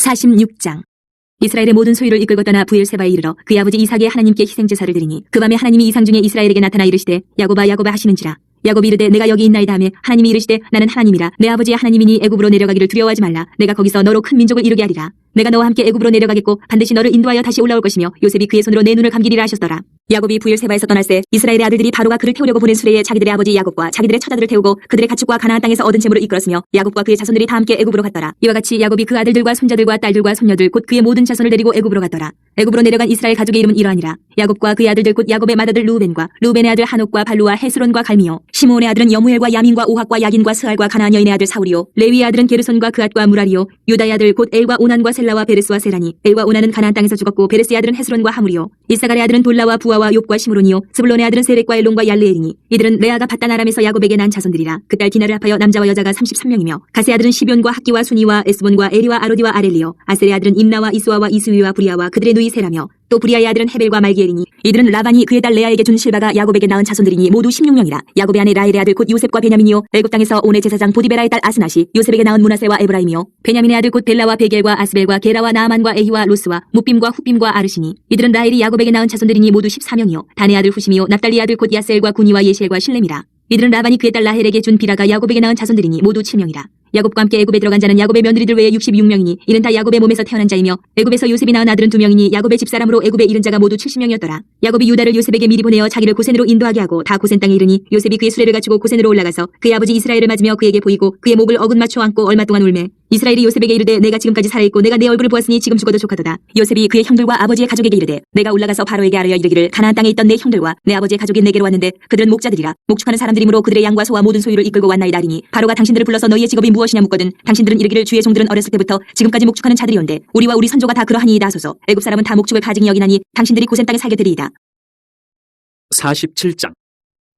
46장. 이스라엘의 모든 소유를 이끌고 떠나 부엘세바에 이르러 그의 아버지 이삭의 하나님께 희생제사를 드리니 그 밤에 하나님이 이상 중에 이스라엘에게 나타나 이르시되 야곱아 야곱아 하시는지라. 야곱이 이르되 내가 여기 있나이다 하며 하나님이 이르시되 나는 하나님이라. 내 아버지의 하나님이니 애굽으로 내려가기를 두려워하지 말라. 내가 거기서 너로 큰 민족을 이루게 하리라. 내가 너와 함께 애굽으로 내려가겠고 반드시 너를 인도하여 다시 올라올 것이며 요셉이 그의 손으로 내 눈을 감기리라 하셨더라 야곱이 부엘세바에서 떠날 때 이스라엘의 아들들이 바로가 그를 태우려고 보낸 수레에 자기들의 아버지 야곱과 자기들의 처자들을 태우고 그들의 가축과 가나안 땅에서 얻은 재물을 이끌었으며 야곱과 그의 자손들이 다 함께 애굽으로 갔더라. 이와 같이 야곱이 그 아들들과 손자들과 딸들과 손녀들 곧 그의 모든 자손을 데리고 애굽으로 갔더라. 애굽으로 내려간 이스라엘 가족의 이름은 이러하니라. 야곱과 그의 아들들 곧 야곱의 맏아들 루벤과 루벤의 아들 한옥과 발루와 헤스론과 갈미요. 시므온의 아들은 여무엘과 야민과 오학과 야긴과 스알과 가나안 여인의 아들 사울이요. 레위의 아들은 게르손과 그앗과 무라리요. 유다의 아들 곧 엘과 오난과 셀라와 베레스와 세라니 엘과 오난은 가나안 땅에서 죽었고 베레스의 아들은 헤스론과 하물이요. 이사갈의 아들은 돌라와 부 아와 욥과 시므론이요. 스불론의 아들은 세렉과 엘론과 얄레엘이니 이들은 레아가 바단 아람에서 야곱에게 난 자손들이라. 그딸 디나를 합하여 남자와 여자가 33명이며 가세 아들은 시변과 학기와 순이와 에스본과 에리와 아로디와 아렐리요. 아셀의 아들은 임나와 이수아와 이수위와 부리아와 그들의 누이 세라며 또 부리아의 아들은 헤벨과 말기엘이니 이들은 라반이 그의 딸 레아에게 준 실바가 야곱에게 낳은 자손들이니 모두 16명이라. 야곱의 아내 라헬의 아들 곧 요셉과 베냐민이요. 애굽 땅에서 온의 제사장 보디베라의 딸 아스나시 요셉에게 낳은 문하세와 에브라임이요. 베냐민의 아들 곧 벨라와 베겔과 아스벨과 게라와 나아만과 에히와 로스와 무빔과 후빔과 아르시니 이들은 라헬이 야곱에게 낳은 자손들이니 모두 14명이요. 단의 아들 후심이요. 납달리 아들 곧 야셀과 구니와 예시엘과 실렘이라. 이들은 라반이 그의 딸 라헬에게 준 비라가 야곱에게 낳은 자손들이니 모두 7명이라 야곱과 함께 애굽에 들어간 자는 야곱의 며느리들 외에 66명이니 이는 다 야곱의 몸에서 태어난 자이며 애굽에서 요셉이 낳은 아들은 2명이니 야곱의 집사람으로 애굽에 이른 자가 모두 70명이었더라. 야곱이 유다를 요셉에게 미리 보내어 자기를 고센으로 인도하게 하고 다 고센 땅에 이르니 요셉이 그의 수레를 갖추고 고센으로 올라가서 그의 아버지 이스라엘을 맞으며 그에게 보이고 그의 목을 어긋 맞춰 안고 얼마 동안 울매 이스라엘이 요셉에게 이르되 내가 지금까지 살아있고 내가 내 얼굴을 보았으니 지금 죽어도 족하도다. 요셉이 그의 형들과 아버지의 가족에게 이르되 내가 올라가서 바로에게 알아여 이르기를 가나안 땅에 있던 내 형들과 내 아버지의 가족이 내게로 왔는데 그들은 목자들이라. 목축하는 사람들이므로 그들의 양과 소와 모든 소유를 이끌고 왔나이다 하리니 바로가 당신들을 불러서 너희의 직업이 무엇이냐 묻거든 당신들은 이르기를 주의 종들은 어렸을 때부터 지금까지 목축하는 자들이온데 우리와 우리 선조가 다 그러하니이다 하소서. 애굽 사람은 다 목축을 가증히 여기나니 당신들이 고센 땅에 살게 되리이다. 47장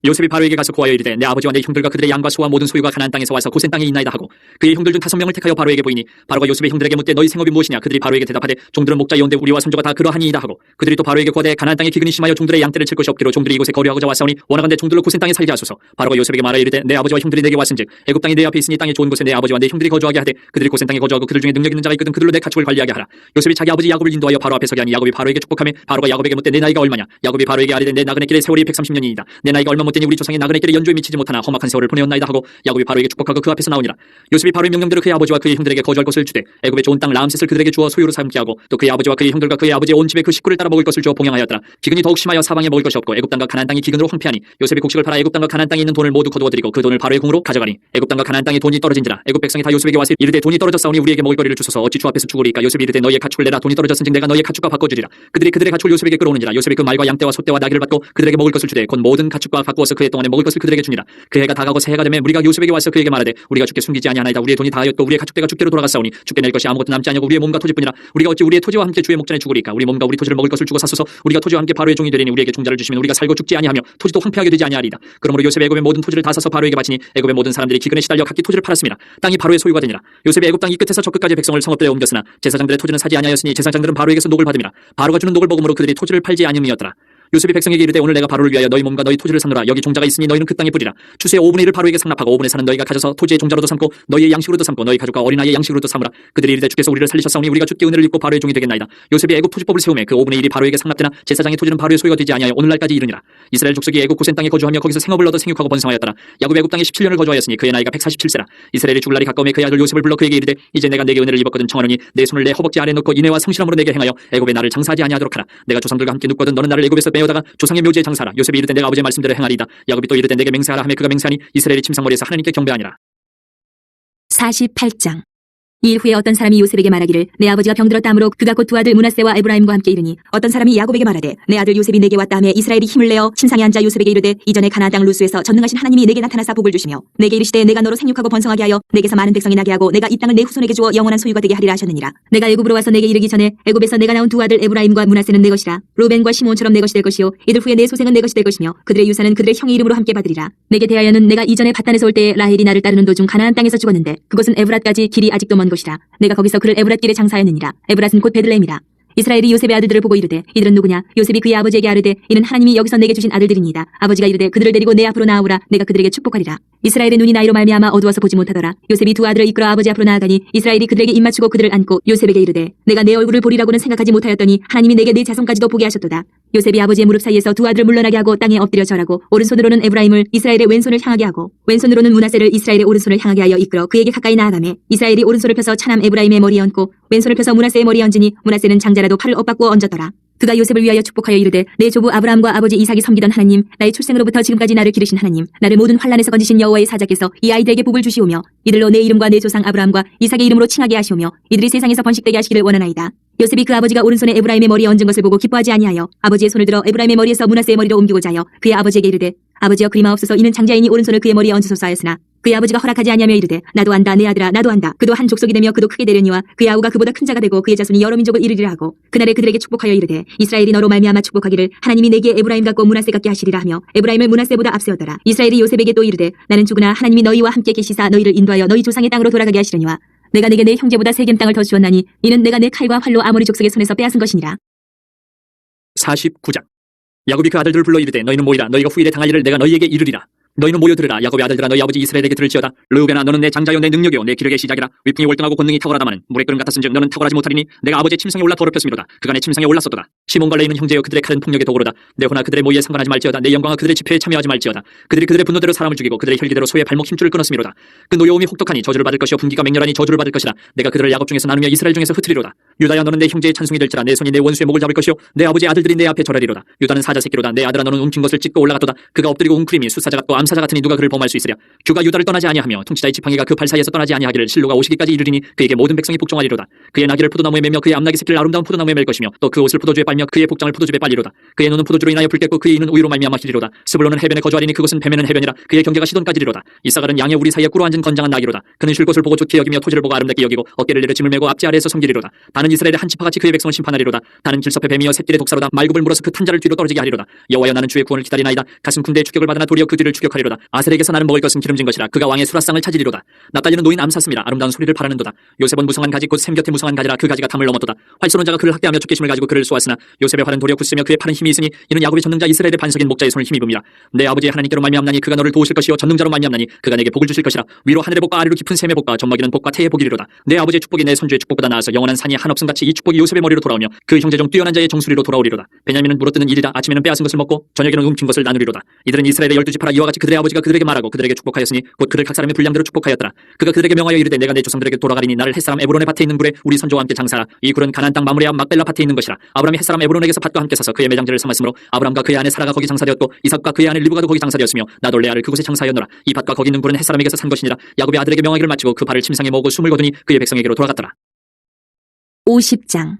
요셉이 바로에게 가서 고하여 이르되 내 아버지와 내 형들과 그들의 양과 소와 모든 소유가 가나안 땅에서 와서 고센 땅에 있나이다 하고 그의 형들 중 다섯 명을 택하여 바로에게 보이니 바로가 요셉의 형들에게 묻되 너희 생업이 무엇이냐? 그들이 바로에게 대답하되 종들은 목자이온데 우리와 선조가 다 그러하니이다 하고 그들이 또 바로에게 고하되 가나안 땅에 기근이 심하여 종들의 양떼를 칠 것이 없기로 종들이 이곳에 거류하고자 왔사오니 원하건대 종들로 고센 땅에 살게 하소서. 바로가 요셉에게 말하여 이르되 내 아버지와 형들이 내게 왔은즉 애굽 땅이 내 앞에 있으니 땅에 좋은 곳에 내 아버지와 내 형들이 거주하게 하되 그들이 고센 땅에 거주하고 그들 중에 능력 있는 자가 있거든 그들로 내 가축을 관리하게 하라. 요셉이 자기 아버지 야곱을 인도하여 바로 앞에 서게 하니 야곱이 바로에게 축복하며 바로가 야곱에게 묻되 내 나이가 얼마냐? 야곱이 바로에게 아뢰되 내 나그네 길의 세월이 130년이니이다. 내 나이가 얼마 못되니 우리 조상의 나그네 길에 연주에 미치지 못하나 험악한 세월을 보내었나이다 하고 야곱이 바로에게 축복하고 그 앞에서 나오니라. 요셉이 바로의 명령대로 그의 아버지와 그의 형들에게 거주할 것을 주되 애굽의 좋은 땅 라암셋을 그들에게 주어 소유로 삼게 하고 또 그의 아버지와 그의 형들과 그의 아버지의 온 집에 그 식구를 따라 먹을 것을 주어 봉양하였더라. 기근이 더욱 심하여 사방에 먹을 것이 없고 애굽 땅과 가나안 땅이 기근으로 황폐하니 요셉이 곡식을 팔아 애굽 땅과 가나안 땅에 있는 돈을 모두 거두어들이고 그 돈을 바로의 궁으로 가져가니 애굽 땅과 가나안 땅에 돈이 떨어진지라. 애굽 백성이 다 요셉에게 와서 이르되 돈이 떨어졌사오니 우리에게 먹을 거리를 주소서. 어찌 주 앞에서 죽으리까 요셉이 이르되 너희의 가축을 내라. 돈이 떨어졌은즉 내가 너희의 가축과 바꿔 주리라. 그들이 그들의 가축을 요셉에게 끌어오는지라. 요셉이 그 말과 양떼와 소떼와 나귀를 받고 그들에게 먹을 것을 주되 곧 모든 가축과 바꾸어 서 그의 동안에 먹을 것을 그들에게 주니라 그 해가 다가고 새해가 되매 우리가 요셉에게 와서 그에게 말하되 우리가 주께 숨기지 아니하나이다. 우리의 돈이 다하였고 우리의 가축대가 주께로 돌아갔사오니 주께 낼 것이 아무것도 남지 아니하고 우리의 몸과 토지뿐이라. 우리가 어찌 우리의 토지와 함께 주의 목전에 죽으리까? 우리 몸과 우리 토지를 먹을 것을 주고 사소서. 우리가 토지와 함께 바로의 종이 되리니 우리에게 종자를 주시면 우리가 살고 죽지 아니하며 토지도 황폐하게 되지 아니하리이다. 그러므로 요셉 애굽의 모든 토지를 다 사서 바로에게 바치니 애굽의 모든 사람들이 기근에 시달려 각기 토지를 팔았습니다. 땅이 바로의 소유가 되니라. 요셉이 애굽 땅이 끝에서 저 끝까지 백성을 성읍들에 옮겼으나 제사장들의 토지는 사지 아니하였으니 제사장들은 바로에게서 녹을 받음이라. 바로가 주는 녹을 먹음으로 그들이 토지를 팔지 아니함이었더라 요셉이 백성에게 이르되 오늘 내가 바로를 위하여 너희 몸과 너희 토지를 삼노라. 여기 종자가 있으니 너희는 그 땅에 뿌리라. 추수의 5분의 1을 바로에게 상납하고 5분의 4는 너희가 가져서 토지의 종자로도 삼고 너희의 양식으로도 삼고 너희 가족과 어린아이의 양식으로도 삼으라. 그들이 이르되 주께서 우리를 살리셨사오니 우리가 주께 은혜를 입고 바로의 종이 되겠나이다. 요셉이 애굽 토지법을 세우매 그 5분의 1이 바로에게 상납되나 제사장의 토지는 바로의 소유가 되지 아니하여 오늘날까지 이르니라. 이스라엘 족속이 애굽 고센 땅에 거주하며 거기서 생업을 얻어 생육하고 번성하였더라. 야곱 애굽 땅에 17년을 거주하였으니 그의 나이가 147세라. 이스라엘이 죽을 날이 가까움에 그의 아들 요셉을 불러 그에게 이르되 이제 내가 내게 은혜를 입었거든 청하노니 내 손을 내 허벅지 아래 놓고 인애와 성실함으로 내게 행하여 애굽의 나를 장사하지 아니하도록 하라. 내가 조상들과 함께 눕거든 너는 나를 애굽에서 빼 어다가 조상의 묘지에 장사하라. 요셉이 이르되 내가 아버지의 말씀대로 행하리이다. 야곱이 또 이르되 내게 맹세하라 하며 그가 맹세하니 이스라엘이 침상머리에서 하나님께 경배하니라. 48장 이 일 후에 어떤 사람이 요셉에게 말하기를 내 아버지가 병들었다 하므로 그가 곧 두 아들 문하세와 에브라임과 함께 이르니 어떤 사람이 야곱에게 말하되 내 아들 요셉이 내게 왔다 하며 이스라엘이 힘을 내어 침상에 앉아 요셉에게 이르되 이전에 가나안 땅 루스에서 전능하신 하나님이 내게 나타나사 복을 주시며 내게 이르시되 내가 너로 생육하고 번성하게 하여 내게서 많은 백성이 나게 하고 내가 이 땅을 내 후손에게 주어 영원한 소유가 되게 하리라 하셨느니라. 내가 애굽으로 와서 내게 이르기 전에 애굽에서 내가 낳은 두 아들 에브라임과 문하세는 내 것이라. 로벤과 시몬처럼 내 것이 될 것이요. 이들 후에 내 소생은 내 것이 될 것이며 그들의 유산은 그들의 형의 이름으로 함께 받으리라. 내게 대하여는 내가 이전에 바단에서 올 때에 라헬이 나를 따르는 도중 가나안 땅에서 죽었는데 그곳은 에브랏까지 길이 아직도 먼 곳이라. 내가 거기서 그를 에브랏 길에 장사하였느니라. 에브랏은 곧 베들레헴이라 이스라엘이 요셉의 아들들을 보고 이르되 이들은 누구냐? 요셉이 그의 아버지에게 아르되 이는 하나님이 여기서 내게 주신 아들들이니이다. 아버지가 이르되 그들을 데리고 내 앞으로 나아오라. 내가 그들에게 축복하리라. 이스라엘의 눈이 나이로 말미암아 어두워서 보지 못하더라. 요셉이 두 아들을 이끌어 아버지 앞으로 나아가니 이스라엘이 그들에게 입맞추고 그들을 안고 요셉에게 이르되 내가 내 얼굴을 보리라고는 생각하지 못하였더니 하나님이 내게 내 자손까지도 보게 하셨도다. 요셉이 아버지의 무릎 사이에서 두 아들을 물러나게 하고 땅에 엎드려 절하고 오른손으로는 에브라임을 이스라엘의 왼손을 향하게 하고 왼손으로는 문하세를 이스라엘의 오른손을 향하게 하여 이끌어 그에게 가까이 나아가매 이스라엘이 오른손을 펴서 차남 에브라임의 머리에 얹고 왼손을 펴서 문하세의 머리에 얹으니 문하세는 장자라도 팔을 엇바꾸어 얹었더라. 그가 요셉을 위하여 축복하여 이르되 내 조부 아브라함과 아버지 이삭이 섬기던 하나님 나의 출생으로부터 지금까지 나를 기르신 하나님 나를 모든 환란에서 건지신 여호와의 사자께서 이 아이들에게 복을 주시오며 이들로 내 이름과 내 조상 아브라함과 이삭의 이름으로 칭하게 하시오며 이들이 세상에서 번식되게 하시기를 원하나이다. 요셉이 그 아버지가 오른손에 에브라임의 머리에 얹은 것을 보고 기뻐하지 아니하여 아버지의 손을 들어 에브라임의 머리에서 문하세의 머리로 옮기고자 하여 그의 아버지에게 이르되 아버지여 그리마옵소서 이는 장자이니 오른손을 그의 머리에 얹으소서 하였으나 그의 아버지가 허락하지 아니하며 이르되 나도 안다 내 아들아 나도 안다. 그도 한 족속이 되며 그도 크게 되려니와 그의 아우가 그보다 큰 자가 되고 그의 자손이 여러 민족을 이르리라 하고 그날에 그들에게 축복하여 이르되 이스라엘이 너로 말미암아 축복하기를 하나님이 내게 에브라임 같고 문하세 같게 하시리라 하며 에브라임을 문하세보다 앞세웠더라. 이스라엘이 요셉에게 또 이르되 나는 죽으나 하나님이 너희와 함께 계시사 너희를 인도하여 너희 조상의 땅으로 돌아가게 하시려니와 내가 내게 내 형제보다 세겜 땅을 더 주었나니 이는 내가 내 칼과 활로 아모리 족속의 손에서 빼앗은 것이니라. 49장. 야곱이 그 아들들을 불러 이르되 너희는 모이라. 너희가 후일에 당할 일을 내가 너희에게 이르리라 너희는 모여 들으라. 야곱의 아들들아 너희 아버지 이스라엘에게 들을지어다. 르우벤아 너는 내 장자요 내 능력이요. 내 기력의 시작이라. 위풍이 월등하고 권능이 탁월하다마는 물의 끓음 같았은즉 너는 탁월하지 못하리니 내가 아버지의 침상에 올라 더럽혔음이로다. 내 침상에 올랐었도다. 시몬과 레이는 형제여 그들의 칼은 폭력의 도구로다. 내 호나 그들의 모의에 상관하지 말지어다. 내 영광과 그들의 집회에 참여하지 말지어다. 그들이 그들의 분노대로 사람을 죽이고 그들의 혈기대로 소의 발목 힘줄을 끊었음이로다. 그 노여움이 혹독하니 저주를 받을 것이요 분기가 맹렬하니 저주를 받을 것이라 내가 그들을 야곱 중에서 나누며 이스라엘 중에서 흩으리로다. 유다야 너는 내 형제의 찬송이 될지라 내 손이 내 원수의 목을 잡을 것이요 내 아버지 아들들이 내 앞에 절하리로다. 유다는 사자 새끼로다. 내 아들아 너는 훔친 것을 찢고 올라갔도다. 그가 엎드리고 웅크림이 수사자 같고 암사자 같으니 누가 그를 범할 수 있으랴? 규가 유다를 떠나지 아니하며 통치자의 지팡이가 그팔 사이에서 떠나지 아니하기를 실로가 오시기까지 이르리니 그에게 모든 백성이 복종하리로다. 그의 나귀를 포도나무에 매며 그의 암나귀 새끼를 아름다운 포도나무에 맬 것이며 또 그 옷을 포도주에 빨며 그의 복장을 포도주에 빨리로다. 그의 눈은 포도주로 인하여 붉겠고 그의 이는 우유로 말미암아 길리로다. 스불로는 해변에 거주하리니 그곳은 배면은 해변이라. 그의 경계가 시돈까지리로다. 이사갈은 양의 우리 사이에 꿇어 앉은 건장한 나귀로다. 그는 쉴 곳을 보고 좋게 여기며 토지를 보고 아름답게 여기고 어깨를 내려 짐을 메고 앞지 아래에서 섬기리로다. 다는 이스라엘의 한 치파같이 그의 백성을 심판하리로다. 다는 길섭에 뱀이여 샛길의 독사로다. 말굽을 물어서 그 탄자를 뒤로 떨어지게 하리로다. 여호와여 나는 주의 구원을 기다리나이다. 가슴 군대의 추격을 받으나 도리어 그 뒤를 추격 하리로다. 아셀에게서 나는 먹을 것은 기름진 것이라. 그가 왕의 수라상을 찾으리로다. 납달리는 노인 암사슴이라 아름다운 소리를 바라는도다. 요셉은 무성한 가지 곧 샘 곁에 무성한 가지라 그 가지가 담을 넘었도다. 활쏘는 자가 그를 학대하며 쫓기심을 가지고 그를 쏘았으나 요셉의 활은 도리어 굳으며 그의 팔은 힘이 있으니 이는 야곱의 전능자 이스라엘의 반석인 목자의 손을 힘입음이라 내 아버지의 하나님께로 말미암나니 그가 너를 도우실 것이요 전능자로 말미암나니 그가 내게 복을 주실 것이라. 위로 하늘의 복과 아래로 깊은 샘의 복과 젖먹이는 복과 태의 복이리로다. 내 아버지의 축복이 내 선주의 축복보다 나아서 영원한 산이 한없음 같이 이 축복이 요셉의 머리로 돌아오며 그 형제 중 뛰어난 자의 정수리로 돌아오리로다. 베냐민은 물어뜯는 일이다 아침에는 빼앗은 것을 먹고 저녁에는 훔친 것을 나누리로다. 이들은 이스라엘의 열두 지파라. 이와 같이 그들의 아버지가 그들에게 말하고 그들에게 축복하였으니 곧 그들 각 사람의 분량대로 축복하였더라. 그가 그들에게 명하여 이르되 내가 내 조상들에게 돌아가리니 나를 햇사람 에브론의 밭에 있는 굴에 우리 선조와 함께 장사라. 이 굴은 가나안 땅 마무리암 막벨라 밭에 있는 것이라. 아브라함이 햇사람 에브론에게서 밭과 함께 사서 그의 매장지를 삼았으므로 아브라함과 그의 아내 사라가 거기 장사되었고 이삭과 그의 아내 리브가도 거기 장사되었으며 나도 레아를 그곳에 장사하였노라. 이 밭과 거기 있는 굴은 햇사람에게서 산 것이니라. 야곱의 아들에게 명하기를 마치고 그 발을 침상에 먹고 숨을 거두니 그의 백성에게로 돌아갔더라. 50장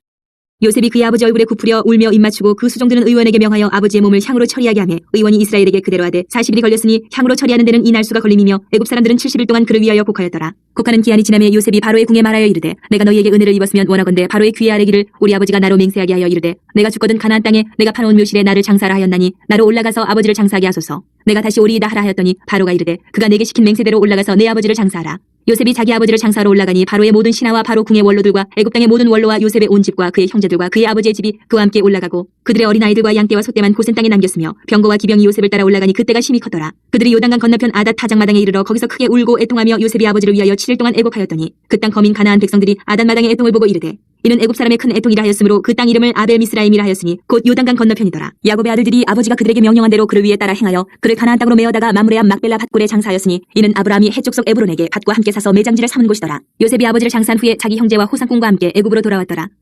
요셉이 그의 아버지 얼굴에 굽으려 울며 입맞추고 그 수종들은 의원에게 명하여 아버지의 몸을 향으로 처리하게 하며 의원이 이스라엘에게 그대로 하되 40일이 걸렸으니 향으로 처리하는 데는 이 날 수가 걸림이며 애굽 사람들은 70일 동안 그를 위하여 곡하였더라. 곡하는 기한이 지나며 요셉이 바로의 궁에 말하여 이르되 내가 너희에게 은혜를 입었으면 원하건대 바로의 귀에 아뢰기를 우리 아버지가 나로 맹세하게 하여 이르되 내가 죽거든 가나안 땅에 내가 파놓은 묘실에 나를 장사하라 하였나니 나로 올라가서 아버지를 장사하게 하소서. 내가 다시 오리이다 하라 하였더니 바로가 이르되 그가 내게 시킨 맹세대로 올라가서 내 아버지를 장사하라 요셉이 자기 아버지를 장사하러 올라가니 바로의 모든 신하와 바로 궁의 원로들과 애굽 땅의 모든 원로와 요셉의 온 집과 그의 형제들과 그의 아버지의 집이 그와 함께 올라가고 그들의 어린 아이들과 양떼와 소떼만 고센 땅에 남겼으며 병거와 기병이 요셉을 따라 올라가니 그때가 심히 커더라. 그들이 요단강 건너편 아닷 타장 마당에 이르러 거기서 크게 울고 애통하며 요셉이 아버지를 위하여 7일 동안 애곡하였더니 그 땅 거민 가나안 백성들이 아닷 마당의 애통을 보고 이르되 이는 애굽 사람의 큰 애통이라 하였으므로 그 땅 이름을 아벨 미스라임이라 하였으니 곧 요단강 건너편이더라. 야곱의 아들들이 아버지가 그들에게 명령한 대로 그를 위에 따라 행하여 그를 가나안 땅으로 메어다가 마므레암 막벨라 밭굴에 장사하였으니 이는 아브라함이 해쪽 속 에브론에게 밭과 함께 사서 매장지를 삼은 곳이더라. 요셉이 아버지를 장사한 후에 자기 형제와 호상꾼과 함께 애굽으로 돌아왔더라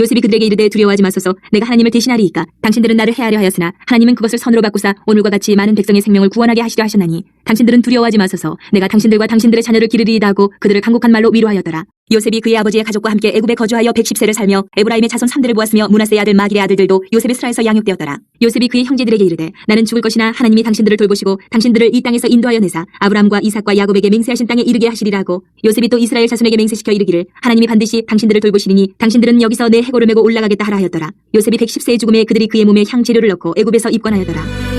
요셉이 그들에게 이르되 두려워하지 마소서. 내가 하나님을 대신하리이까. 당신들은 나를 해하려 하였으나 하나님은 그것을 선으로 바꾸사 오늘과 같이 많은 백성의 생명을 구원하게 하시려 하셨나니. 당신들은 두려워하지 마소서. 내가 당신들과 당신들의 자녀를 기르리이다 하고 그들을 강곡한 말로 위로하였더라 요셉이 그의 아버지의 가족과 함께 애굽에 거주하여 110세를 살며 에브라임의 자손 3대를 보았으며 문하세의 아들 마길의 아들들도 요셉의 수라에서 양육되었더라. 요셉이 그의 형제들에게 이르되 나는 죽을 것이나 하나님이 당신들을 돌보시고 당신들을 이 땅에서 인도하여 내사 아브람과 이삭과 야곱에게 맹세하신 땅에 이르게 하시리라 하고 요셉이 또 이스라엘 자손에게 맹세시켜 이르기를 하나님이 반드시 당신들을 돌보시리니 당신들은 여기서 내 해골을 메고 올라가겠다 하라 하였더라. 요셉이 110세의 죽음에 그들이 그의 몸에 향 재료를 넣고 애굽에서 입건하였더라